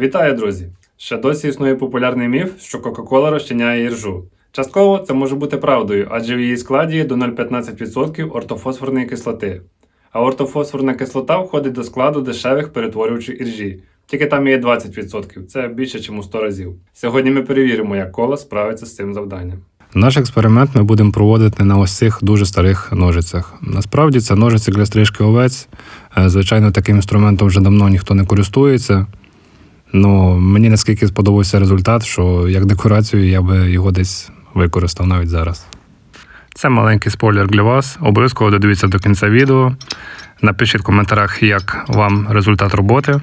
Вітаю, друзі! Ще досі існує популярний міф, що Кока-Кола розчиняє іржу. Частково це може бути правдою, адже в її складі є до 0,15% ортофосфорної кислоти. А ортофосфорна кислота входить до складу дешевих перетворюючих іржі. Тільки там є 20%, це більше, ніж у 100 разів. Сьогодні ми перевіримо, як кола справиться з цим завданням. Наш експеримент ми будемо проводити на ось цих дуже старих ножицях. Насправді це ножиці для стрижки овець. Е, Звичайно, таким інструментом вже давно ніхто не користується. Ну, мені наскільки сподобався результат, що як декорацію я би його десь використав навіть зараз. Це маленький спойлер для вас. Обов'язково додивіться до кінця відео. Напишіть в коментарях, як вам результат роботи.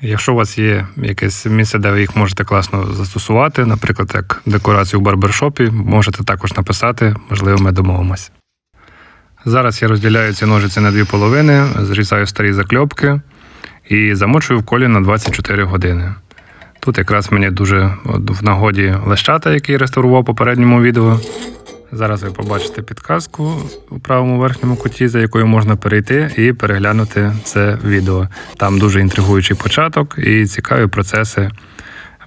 Якщо у вас є якесь місце, де ви їх можете класно застосувати, наприклад, як декорацію в барбершопі, можете також написати, можливо, ми домовимося. Зараз я розділяю ці ножиці на дві половини, зрізаю старі закльопки і замочую в колі на 24 години. Тут якраз мені дуже в нагоді лещата, який реставрував попередньому відео. Зараз ви побачите підказку у правому верхньому куті, за якою можна перейти і переглянути це відео. Там дуже інтригуючий початок і цікаві процеси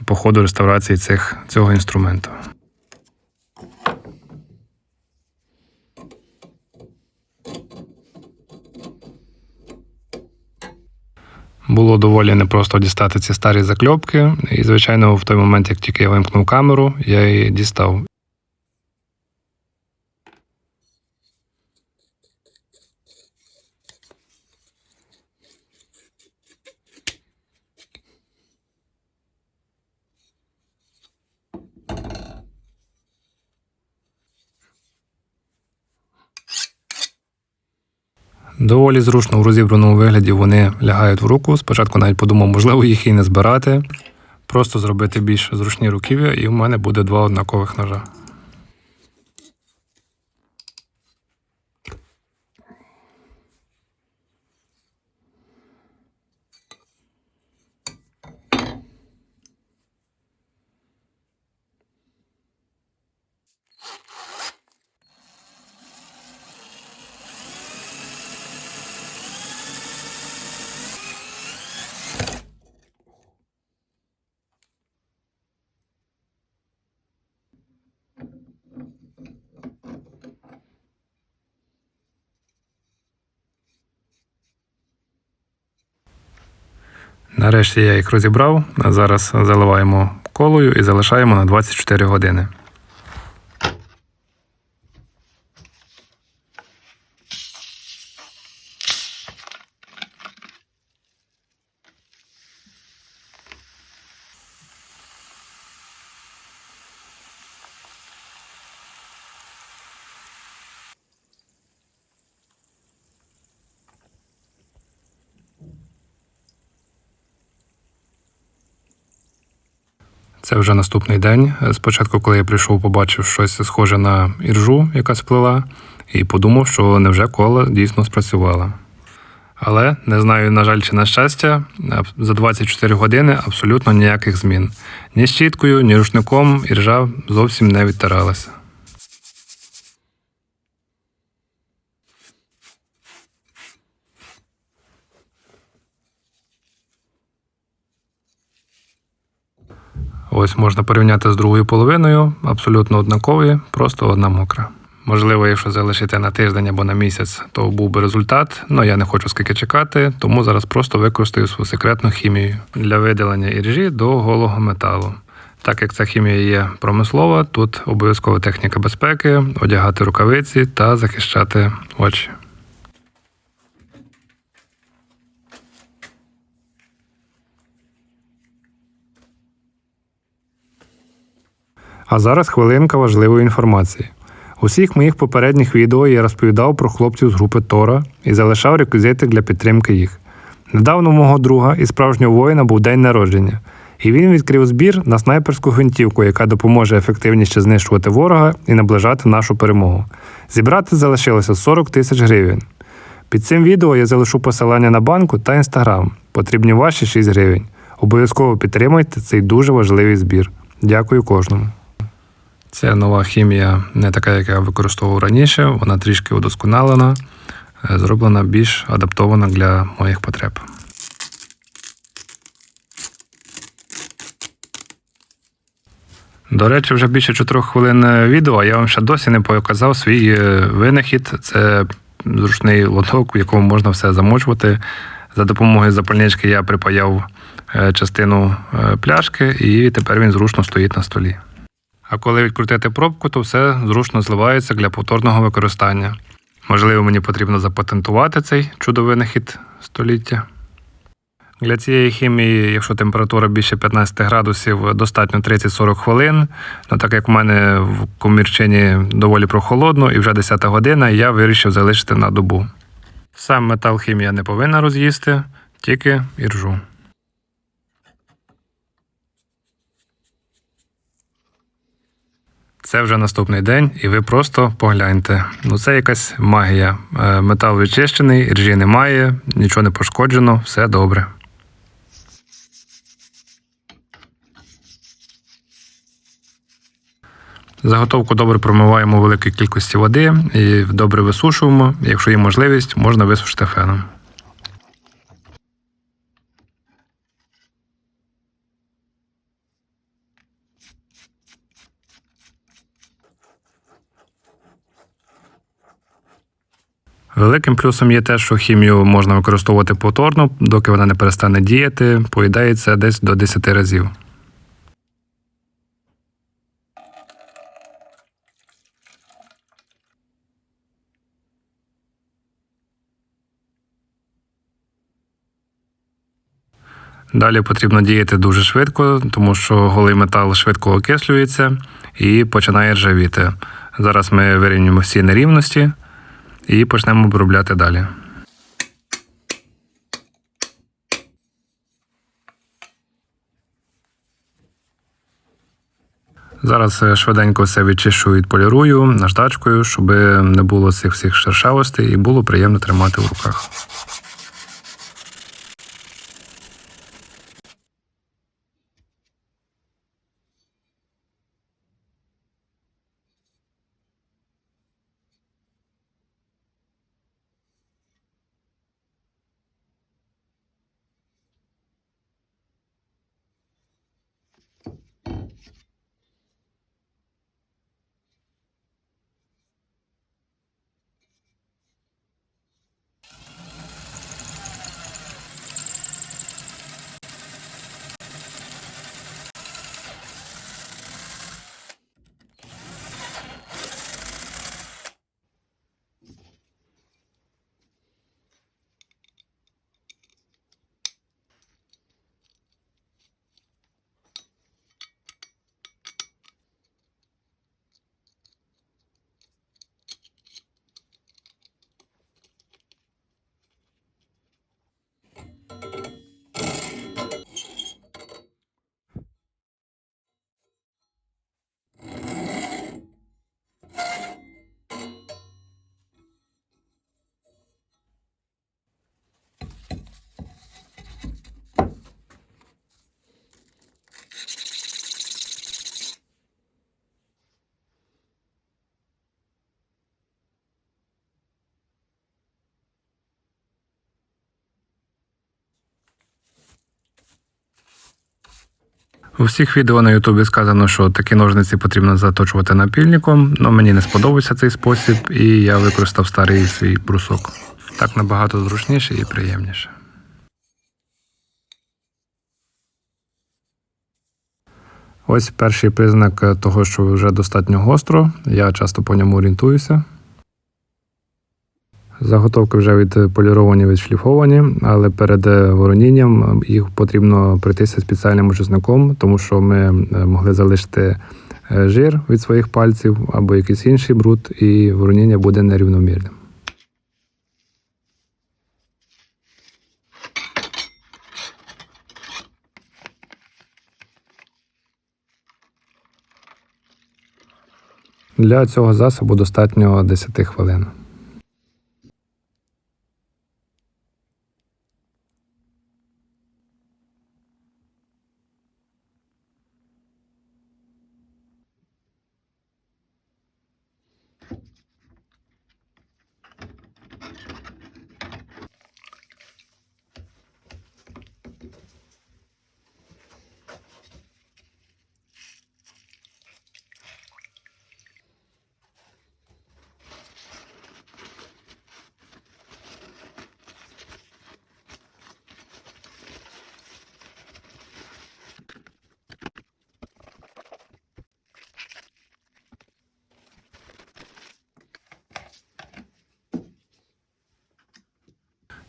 по ходу реставрації цих, цього інструменту. Було доволі непросто дістати ці старі закльопки, і, звичайно, в той момент, як тільки я вимкнув камеру, я її дістав. Доволі зручно у розібраному вигляді вони лягають в руку. Спочатку навіть подумав, можливо, їх і не збирати. Просто зробити більш зручні руків'я, і в мене буде два однакових ножа. Нарешті я їх розібрав. Зараз заливаємо колою і залишаємо на 24 години. Це вже наступний день. Спочатку, коли я прийшов, побачив щось схоже на іржу, яка сплила, і подумав, що невже кола дійсно спрацювала. Але не знаю, на жаль, чи на щастя, за 24 години абсолютно ніяких змін. Ні щіткою, ні рушником іржа зовсім не відтиралася. Ось можна порівняти з другою половиною, абсолютно однакові, просто одна мокра. Можливо, якщо залишити на тиждень або на місяць, то був би результат, але я не хочу скільки чекати, тому зараз просто використаю свою секретну хімію для видалення іржі до голого металу. Так як ця хімія є промислова, тут обов'язкова техніка безпеки, одягати рукавиці та захищати очі. А зараз хвилинка важливої інформації. У всіх моїх попередніх відео я розповідав про хлопців з групи Тора і залишав реквізити для підтримки їх. Недавно у мого друга і справжнього воїна був день народження, і він відкрив збір на снайперську гвинтівку, яка допоможе ефективніше знищувати ворога і наближати нашу перемогу. Зібрати залишилося 40 тисяч гривень. Під цим відео я залишу посилання на банку та інстаграм. Потрібні ваші 6 гривень. Обов'язково підтримайте цей дуже важливий збір. Дякую кожному. Це нова хімія, не така, яка я використовував раніше. Вона трішки удосконалена, е, зроблена більш адаптована для моїх потреб. До речі, вже більше 4 хвилин е, відео, я вам ще досі не показав свій е, винахід. Це зручний лоток, в якому можна все замочувати. За допомогою запальнички я припаяв частину пляшки, і тепер він зручно стоїть на столі. А коли відкрутити пробку, то все зручно зливається для повторного використання. Можливо, мені потрібно запатентувати цей чудовинахід століття. Для цієї хімії, якщо температура більше 15 градусів, достатньо 30-40 хвилин. Ну, так як в мене в комірчині доволі прохолодно і вже 10 година, я вирішив залишити на добу. Сам метал хімія не повинна роз'їсти, тільки іржу. Це вже наступний день, і ви просто погляньте. Ну це якась магія. Е, Метал відчищений, іржі немає, нічого не пошкоджено, все добре. Заготовку добре промиваємо у великій кількості води і добре висушуємо. Якщо є можливість, можна висушити феном. Великим плюсом є те, що хімію можна використовувати повторно, доки вона не перестане діяти, поїдається десь до 10 разів. Далі потрібно діяти дуже швидко, тому що голий метал швидко окислюється і починає ржавіти. Зараз ми вирівнюємо всі нерівності і почнемо обробляти далі. Зараз е, швиденько все відчищую і полірую наждачкою, щоб не було цих всіх шершавостей і було приємно тримати в руках. У всіх відео на Ютубі сказано, що такі ножниці потрібно заточувати напільником, але мені не сподобався цей спосіб, і я використав старий свій брусок. Так набагато зручніше і приємніше. Ось перший признак того, що вже достатньо гостро. Я часто по ньому орієнтуюся. Заготовки вже відполіровані, відшліфовані, але перед е, воронінням їх потрібно пройтися спеціальним очисником, тому що ми е, могли залишити е, жир від своїх пальців або якийсь інший бруд, і вороніння буде нерівномірним. Для цього засобу достатньо 10 хвилин.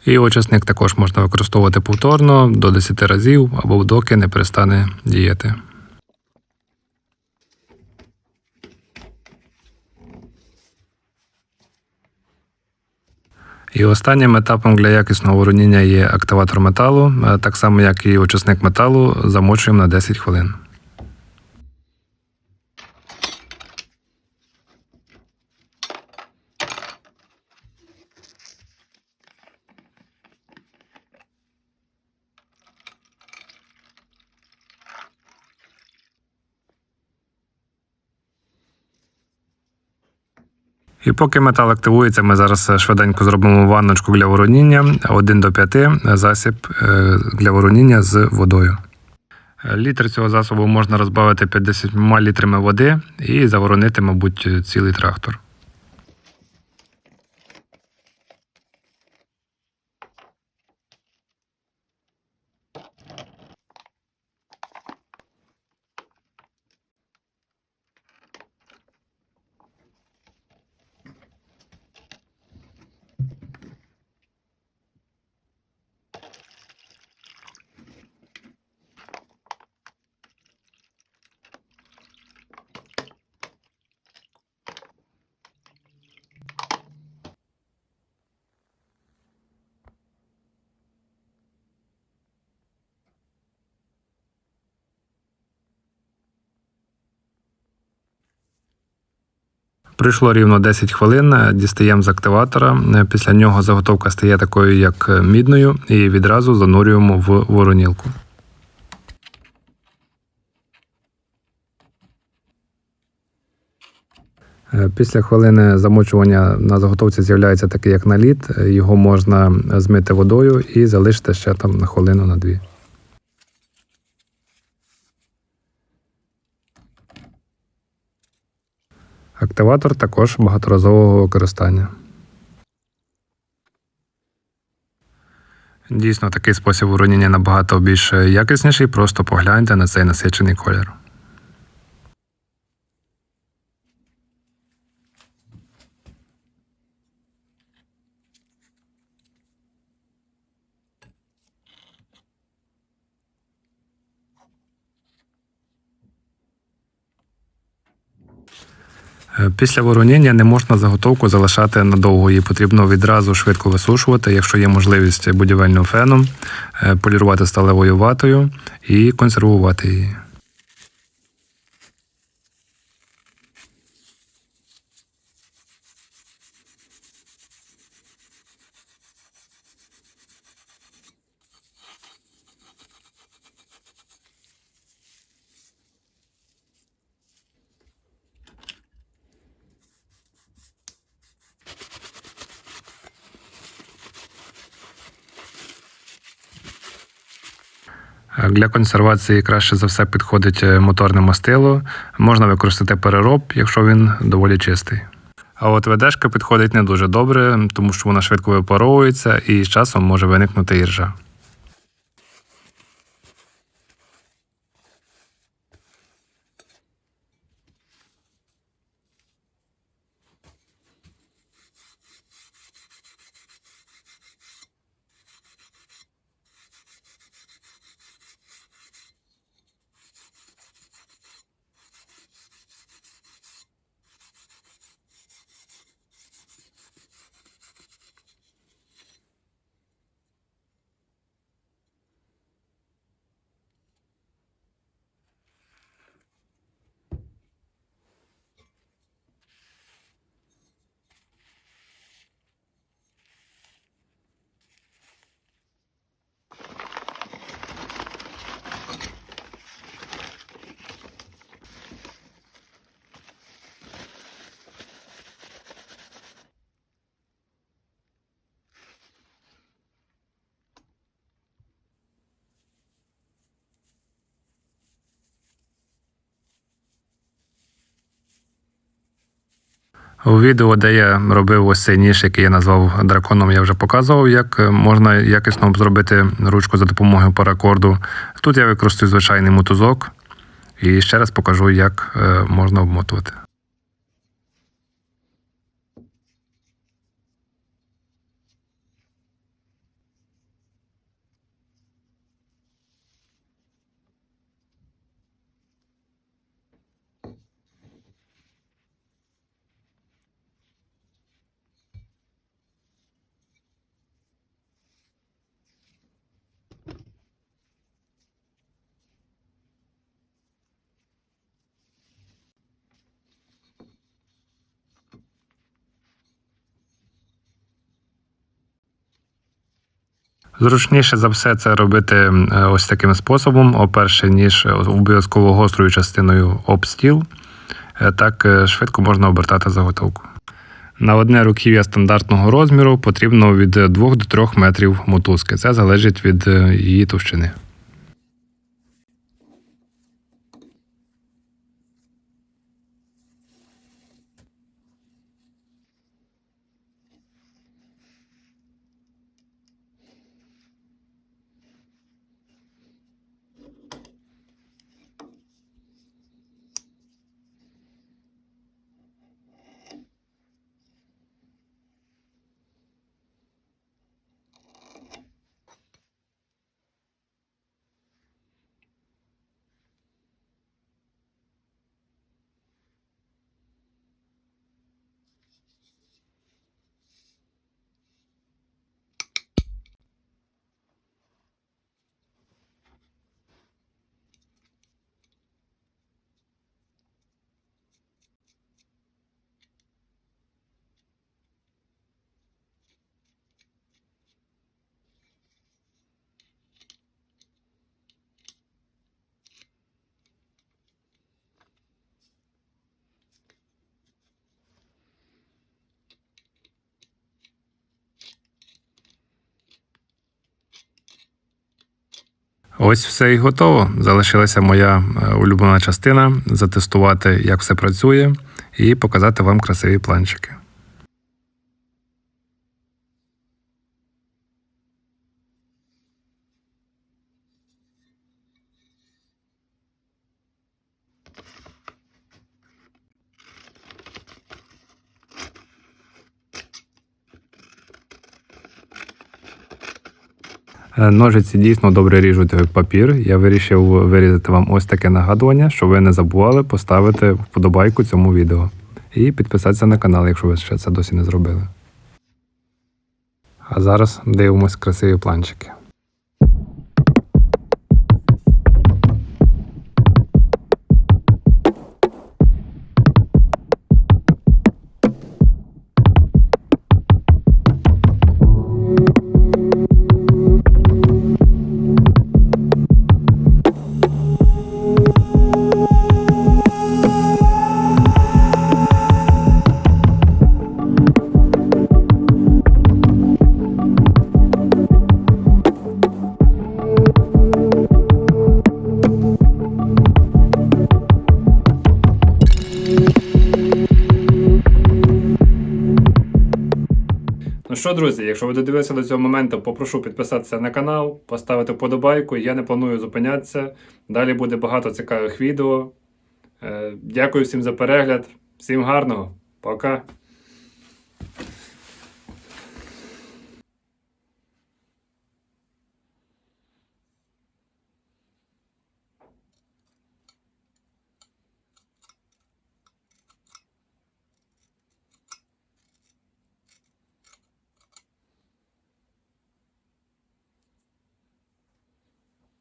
І очисник також можна використовувати повторно до 10 разів або доки не перестане діяти. І останнім етапом для якісного вороніння є активатор металу, Е, так само як і очисник металу, замочуємо на 10 хвилин. І поки метал активується, ми зараз е, швиденько зробимо ванночку для вороніння 1 до 5 засіб е, для вороніння з водою. Е, Літр цього засобу можна розбавити 50 літрами води і заворонити, мабуть, цілий трактор. Пройшло рівно 10 хвилин, е, дістаємо з активатора. Е, Після нього заготовка стає такою, як е, мідною, і відразу занурюємо в воронілку. Після хвилини замочування на заготовці з'являється такий як наліт. Його можна змити водою і залишити ще там на хвилину на дві. Активатор також багаторазового використання. Дійсно, такий спосіб уроніння набагато більш якісніший, просто погляньте на цей насичений колір. Після вороніння не можна заготовку залишати надовго, її потрібно відразу швидко висушувати, якщо є можливість будівельним феном, е, полірувати сталевою ватою і консервувати її. Для консервації краще за все підходить е, моторне мастило. Можна використати перероб, якщо він доволі чистий. А от ведешка підходить не дуже добре, тому що вона швидко випаровується і з часом може виникнути іржа. У відео, де я робив ось цей ніж, який я назвав драконом, я вже показував, як е, можна якісно зробити ручку за допомогою паракорду. Тут я використовую звичайний мотузок і ще раз покажу, як е, можна обмотувати. Зручніше за все це робити е, ось таким способом. Оперше, ніж обов'язково гострою частиною об стіл. Е, Так е, швидко можна обертати заготовку. На одне руків'я стандартного розміру потрібно від 2 до 3 метрів мотузки. Це залежить від е, її товщини. Ось все і готово. Залишилася моя е, улюблена частина затестувати, як все працює, і показати вам красиві планчики. Ножиці дійсно добре ріжуть папір. Я вирішив вирізати вам ось таке нагадування, щоб ви не забували поставити вподобайку цьому відео. І підписатися на канал, якщо ви ще це досі не зробили. А зараз дивимось красиві планчики. Ну що, друзі, якщо ви додивилися до цього моменту, попрошу підписатися на канал, поставити вподобайку. Я не планую зупинятися. Далі буде багато цікавих відео. Е, дякую всім за перегляд, всім гарного, пока!